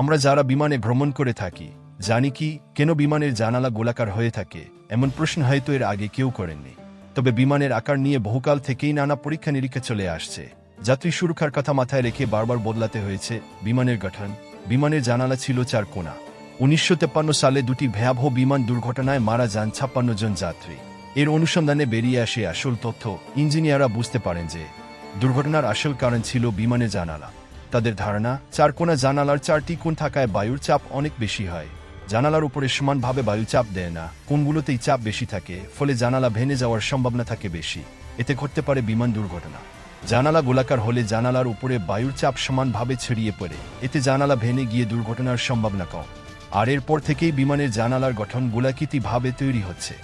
আমরা যারা বিমানে ভ্রমণ করে থাকি, জানি কি কেন বিমানের জানালা গোলাকার হয়ে থাকে, এমন প্রশ্ন হয়তো এর আগে কেউ করেননি। তবে বিমানের আকার নিয়ে বহুকাল থেকেই নানা পরীক্ষা নিরীক্ষা চলে আসছে। যাত্রী সুরক্ষার কথা মাথায় রেখে বারবার বদলাতে হয়েছে বিমানের গঠন। বিমানের জানালা ছিল চার কোণা। উনিশশো সালে দুটি ভয়াবহ বিমান দুর্ঘটনায় মারা যান ছাপ্পান্ন জন যাত্রী। এর অনুসন্ধানে বেরিয়ে আসে আসল তথ্য। ইঞ্জিনিয়াররা বুঝতে পারেন যে, দুর্ঘটনার আসল কারণ ছিল বিমানের জানালা। তাদের ধারণা চার কোণা জানালার চারটি কোণ থাকায় বায়ুর চাপ অনেক বেশি হয়। জানালার উপরে সমানভাবে বায়ু চাপ দেয় না। কোনগুলোতেই চাপ বেশি থাকে, ফলে জানালা ভেঙে যাওয়ার সম্ভাবনা থাকে বেশি। এতে ঘটতে পারে বিমান দুর্ঘটনা। জানালা গোলাকার হলে জানালার উপরে বায়ুর চাপ সমানভাবে ছড়িয়ে পড়ে। এতে জানালা ভেঙে গিয়ে দুর্ঘটনার সম্ভাবনা কম। আর এরপর থেকেই বিমানের জানালার গঠন গোলাকৃতি ভাবে তৈরি হচ্ছে।